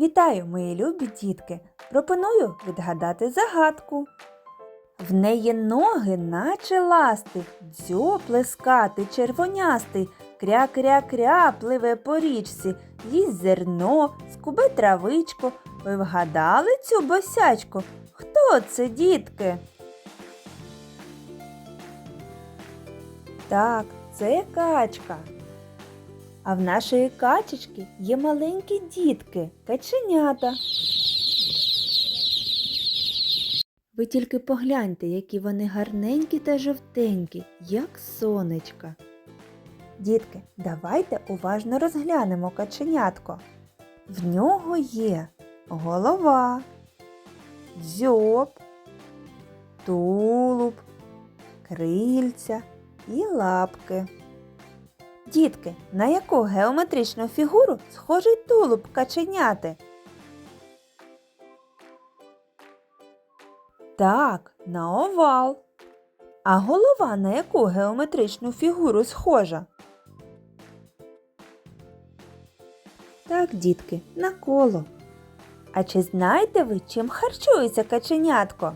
Вітаю, мої любі дітки! Пропоную відгадати загадку. В неї ноги, наче ласти, дзьоб плескати, червонястий, кря-кря-кря пливе по річці, їсть зерно, скубе травичку. Ви вгадали цю босячку? Хто це, дітки? Так, це качка. А в нашої качечки є маленькі дітки, каченята. Ви тільки погляньте, які вони гарненькі та жовтенькі, як сонечка. Дітки, давайте уважно розглянемо каченятко. В нього є голова, дзьоб, тулуб, крильця і лапки. Дітки, на яку геометричну фігуру схожий тулуб каченяти? Так, на овал. А голова на яку геометричну фігуру схожа? Так, дітки, на коло. А чи знаєте ви, чим харчується каченятко?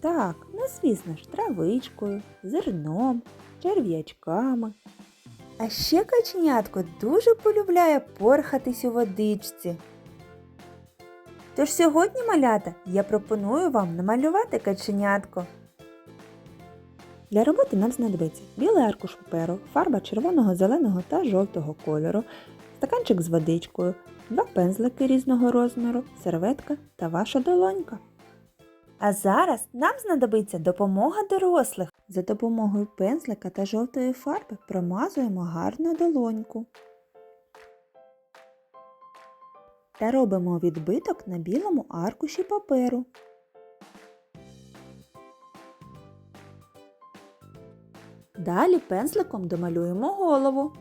Так, ну звісно ж, травичкою, зерном, черв'ячками. А ще каченятко дуже полюбляє порхатись у водичці. Тож сьогодні, малята, я пропоную вам намалювати каченятко. Для роботи нам знадобиться білий аркуш паперу, фарба червоного, зеленого та жовтого кольору, стаканчик з водичкою, два пензлики різного розміру, серветка та ваша долонька. А зараз нам знадобиться допомога дорослих. За допомогою пензлика та жовтої фарби промазуємо гарно долоньку. Та робимо відбиток на білому аркуші паперу. Далі пензликом домалюємо голову.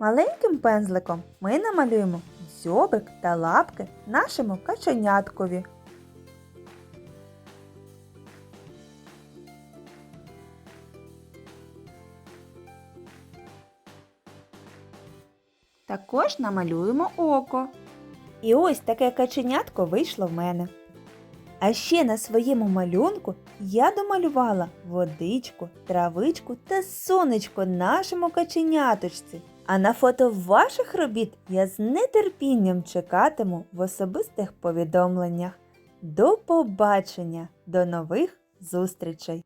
Маленьким пензликом ми намалюємо дзьобик та лапки нашому каченяткові. Також намалюємо око. І ось таке каченятко вийшло в мене. А ще на своєму малюнку я домалювала водичку, травичку та сонечко нашому каченяточці. А на фото ваших робіт я з нетерпінням чекатиму в особистих повідомленнях. До побачення, до нових зустрічей!